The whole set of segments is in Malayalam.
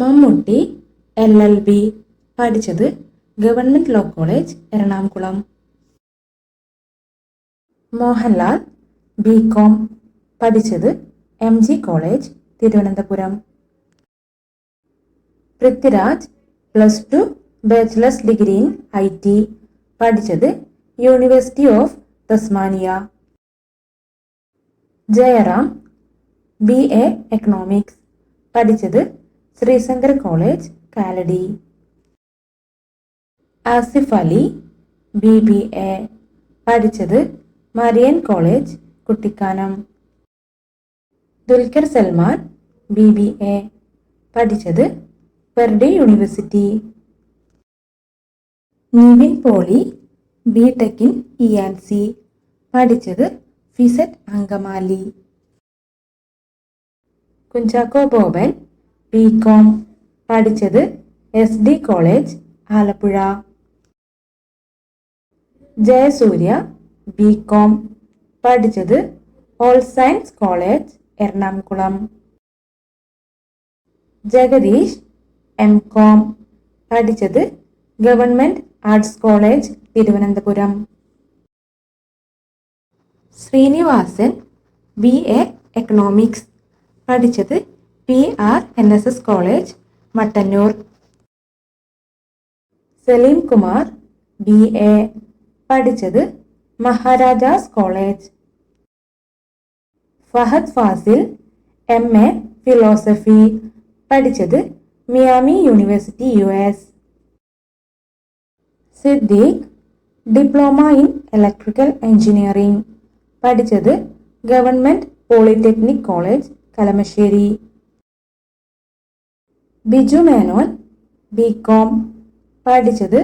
മമ്മൂട്ടി എൽ എൽ ബി പഠിച്ചത് government law college Ernakulam Mohanlal B com പഠിച്ചത് M G college Thiruvananthapuram Prithviraj plus two bachelors degree in I T പഠിച്ചത് university of Tasmania Jayaram B A economics പഠിച്ചത് Sreeshankar college Kalady Asif Ali B B A പഠിച്ചത് Marian college Kuttikkanam Dulquer Salmaan B B A പഠിച്ചത് Purdue university Nivin Pauly B tech in E and C പഠിച്ചത് ഫിസറ്റ് അങ്കമാലി കുഞ്ചാക്കോ ബോബൻ ബി കോം പഠിച്ചത് S D college Alappuzha Jayasurya B com പഠിച്ചത് all science college Ernakulam Jagadish M com പഠിച്ചത് government arts college Thiruvananthapuram Sreenivasan B A economics പഠിച്ചത് P R N S S college Mattannur Salim Kumar B A പഠിച്ചത് Maharajas college Fahadh Faasil M A philosophy പഠിച്ചത് Miami university U S Siddique diploma in electrical engineering പഠിച്ചത് government polytechnic college Kalamassery Biju Menon B com പഠിച്ചത്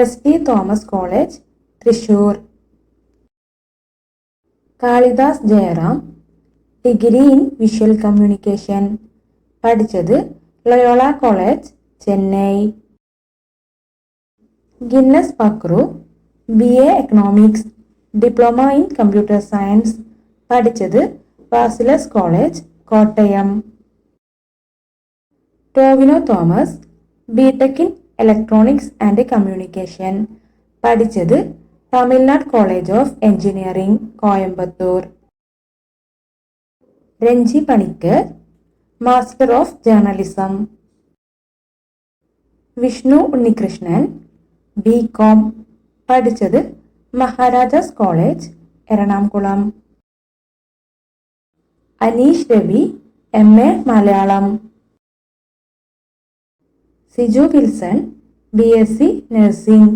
S T Thomas college Thrissur Kalidas Jayaram degree in visual communication പഠിച്ചത് Loyola college Chennai Guinness Pakru B A economics diploma in computer science പഠിച്ചത് Baselius college Kottayam Tovino Thomas B tech in electronics and communication പഠിച്ചത് Tamil Nadu college of engineering Coimbatore Renji Panicker master of journalism Vishnu Unnikrishnan B com പഠിച്ചത് Maharajas college Ernakulam Aneesh Ravi M A Malayalam Siju Wilson B S C nursing